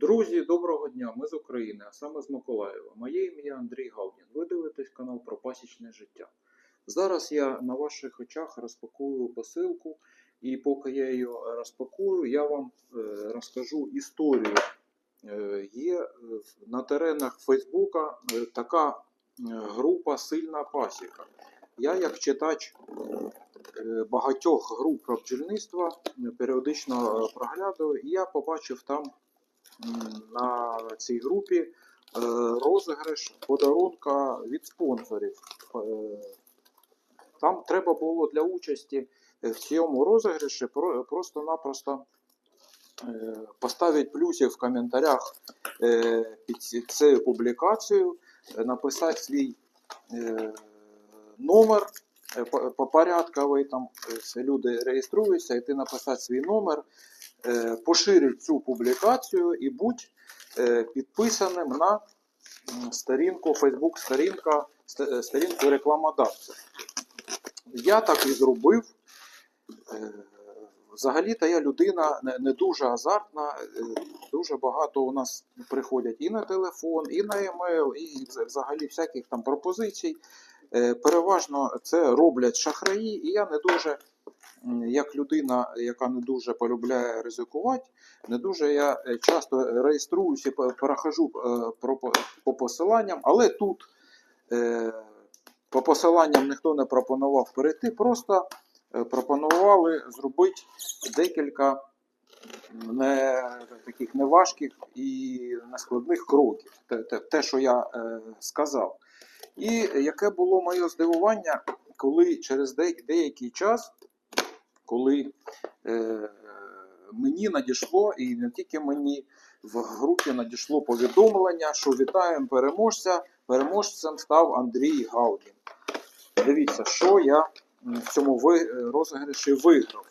Друзі, доброго дня! Ми з України, а саме з Миколаєва. Моє ім'я Андрій Галдін. Ви дивитесь канал про пасічне життя. Зараз я на ваших очах розпакую посилку, і поки я її розпакую, я вам е, розкажу історію. Е, Є е, на теренах Фейсбука така група Сильна пасіка. Я, як читач багатьох груп про бджільництва, періодично проглядаю, і я побачив там на цій групі е, розіграш подарунка від спонсорів. Е, Там треба було для участі в цьому розіграші просто-напросто е, поставити плюсик в коментарях під цією публікацією, написати свій номер по- по- порядковий, там люди реєструються, і ти написати свій номер, е, цю публікацію і будь е, підписаним на сторінку, Facebook сторінка, ст- е, сторінку рекламодавця. Я так і зробив. Взагалі-то я людина не, дуже азартна, дуже багато у нас приходять і на телефон, і на емейл, і взагалі всяких там пропозицій. Переважно це роблять шахраї, і я не дуже, як людина, яка не дуже полюбляє ризикувати, не дуже я е, часто реєструюся, перехожу е, по- по посиланням, але тут е, по посиланням ніхто не пропонував перейти, просто пропонували зробити декілька не таких неважких і нескладних кроків. Те, те, те що я сказав. І яке було моє здивування, коли через деякий час, коли е, мені надійшло, і не тільки мені, в групі надійшло повідомлення, що вітаємо переможця. Переможцем став Андрій Гаудін. Дивіться, що я в цьому ви- розіграші виграв.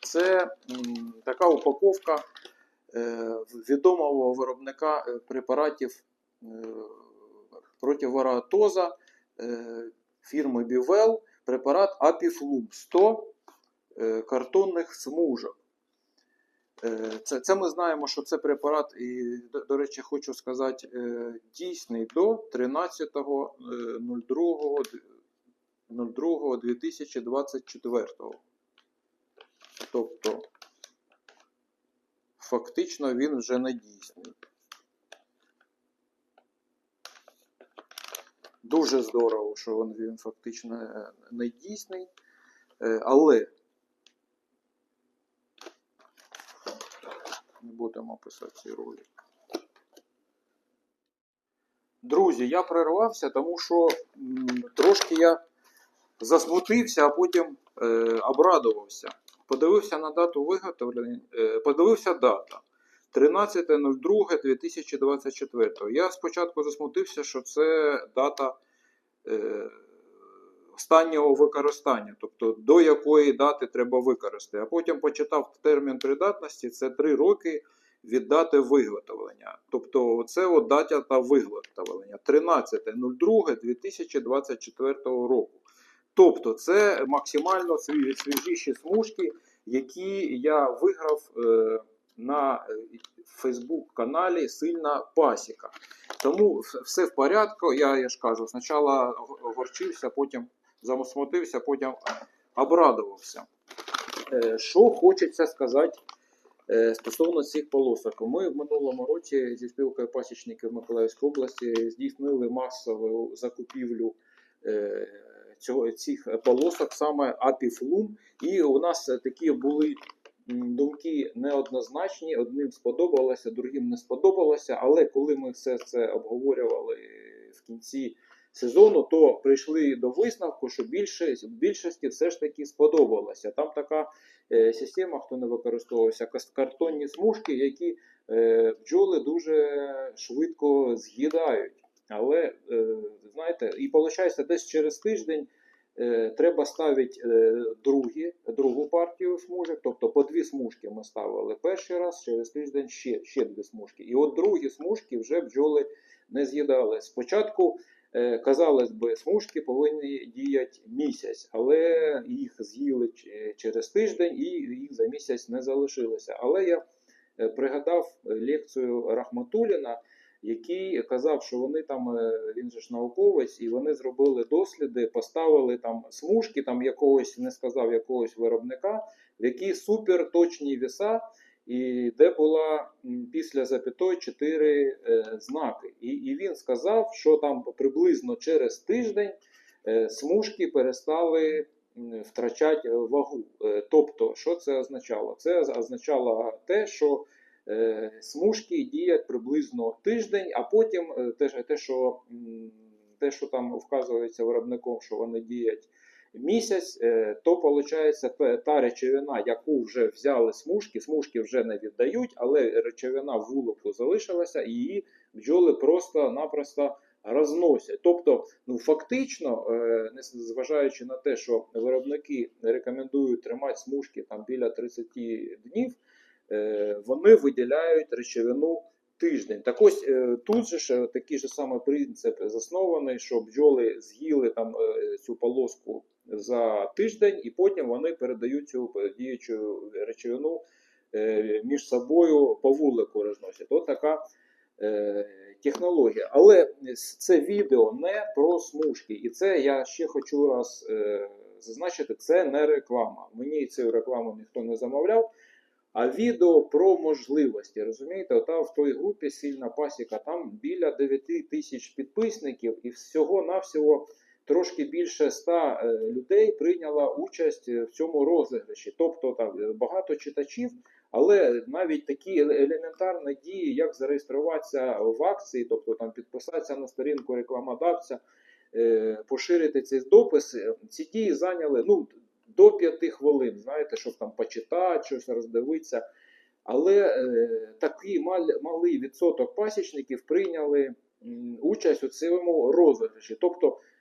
Це м, така упаковка е, відомого виробника е, препаратів е, проти варатоза е, фірми Бівел, препарат Апіфлум 100 е, картонних смужок. Е, Це, це ми знаємо, що це препарат, і, до, до речі, хочу сказати, е, дійсний до 13.02.2024. Тобто, фактично він вже не дійсний. Дуже здорово, що він, він фактично е, не дійсний. Е, Але не будемо писати цей ролик. Друзі, я перервався, тому що трошки я засмутився, а потім е, обрадувався. Подивився на дату виготовлення, е, подивився дата 13.02.2024. Я спочатку засмутився, що це дата е, останнього використання, тобто до якої дати треба використати. А потім почитав термін придатності це 3 роки від дати виготовлення. Тобто, це от дата та виготовлення 13.02.2024 року. Тобто, це максимально свіжі, свіжіші смужки, які я виграв е, на Фейсбук каналі Сильна Пасіка. Тому все в порядку. Я, я ж кажу, спочатку горчився, потім засмутився, потім обрадувався. Е, Що хочеться сказати е, стосовно цих полосок. Ми в минулому році зі спілкою пасічників Миколаївської області здійснили масову закупівлю е, цих полосок, саме Апіфлум. І у нас такі були думки неоднозначні. Одним сподобалося, другим не сподобалося. Але коли ми все це обговорювали в кінці сезону, то прийшли до висновку, що більше, більшості все ж таки сподобалося. Там така е, система, хто не використовувався, картонні смужки, які е, бджоли дуже швидко з'їдають. Але, е, знаєте, і виходить, десь через тиждень е, треба ставити е, другі, другу партію смужок, тобто по дві смужки ми ставили перший раз, через тиждень ще, ще дві смужки. І от другі смужки вже бджоли не з'їдали. Спочатку, казалось би, смужки повинні діяти місяць, але їх з'їли через тиждень і їх за місяць не залишилося. Але я е, пригадав лекцію Рахматуліна, який казав, що вони там, е, він же ж науковець, і вони зробили досліди, поставили там смужки, там якогось, не сказав якогось виробника, в які суперточні віса, і де була після запятої чотири е, знаки. І, і він сказав, що там приблизно через тиждень е, смужки перестали втрачати вагу. Е, Тобто, що це означало? Це означало те, що смужки діють приблизно тиждень, а потім те, що, те, що там вказується виробником, що вони діють місяць, е, то виходить та речовина, яку вже взяли смужки, смужки вже не віддають, але речовина в вулику залишилася, і її бджоли просто-напросто розносять. Тобто, ну фактично, е, не зважаючи на те, що виробники рекомендують тримати смужки там біля 30 днів, е, вони виділяють речовину тиждень. Так ось тут же ж такий же самий принцип заснований, що бджоли з'їли там цю полоску за тиждень, і потім вони передають цю діючу речовину е, між собою по вулику розносять. От така е, технологія. Але це відео не про смужки. І це я ще хочу раз е, зазначити: це не реклама. Мені цю рекламу ніхто не замовляв. А відео про можливості. Розумієте, ота в той групі сильна пасіка, там біля 9 тисяч підписників, і всього-навсього трошки більше 100 е, людей прийняла участь в цьому розіграші. Тобто там е, багато читачів, але навіть такі елементарні дії, як зареєструватися в акції, тобто там підписатися на сторінку рекламодавця, е, поширити цей допис, е, ці дії зайняли ну, до 5 хвилин, знаєте, щоб там почитати, щось роздивитися. Але е, такий мал- малий відсоток пасічників прийняли участь у цьому розіграші. Тобто е,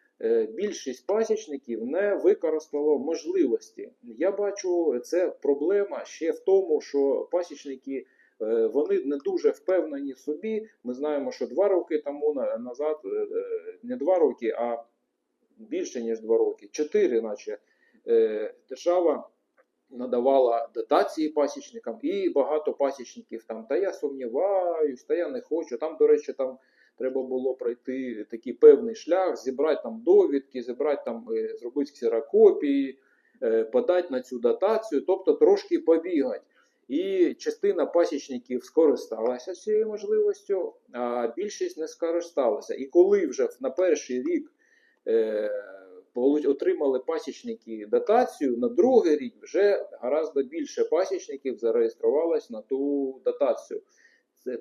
більшість пасічників не використало можливості. Я бачу, це проблема ще в тому, що пасічники. е, Вони не дуже впевнені в собі. Ми знаємо, що два роки тому назад, е, е, не два роки, а більше ніж два роки, чотири, наче е, держава надавала дотації пасічникам, і багато пасічників там, та я сумніваюсь, та я не хочу. Там, до речі, там треба було пройти такий певний шлях, зібрати там довідки, зібрати там, е, зробити ксерокопії, е, подати на цю дотацію, тобто трошки побігати. І частина пасічників скористалася цією можливістю, а більшість не скористалася. І коли вже на перший рік е, отримали пасічники дотацію, на другий рік вже гораздо більше пасічників зареєструвалось на ту дотацію.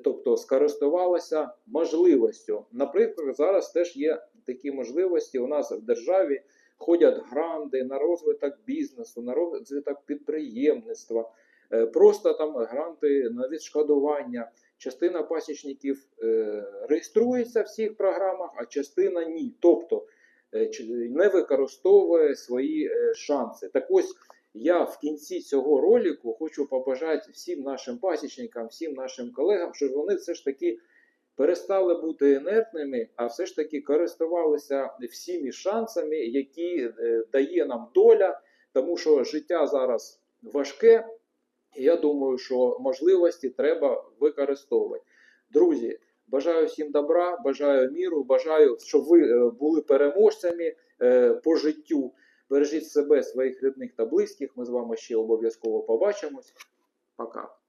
Тобто скористувалися можливістю. Наприклад, зараз теж є такі можливості. У нас в державі ходять гранди на розвиток бізнесу, на розвиток підприємництва, е, просто там гранти на відшкодування. Частина пасічників е, реєструється в цих програмах, а частина ні. Тобто е, не використовує свої шанси. Так ось я в кінці цього ролику хочу побажати всім нашим пасічникам, всім нашим колегам, щоб вони все ж таки перестали бути інертними, а все ж таки користувалися всіми шансами, які е, дає нам доля, тому що життя зараз важке. І я думаю, що можливості треба використовувати. Друзі, бажаю всім добра, бажаю міру, бажаю, щоб ви е, були переможцями е, по життю. Бережіть себе, своїх рідних та близьких. Ми з вами ще обов'язково побачимось. Пока.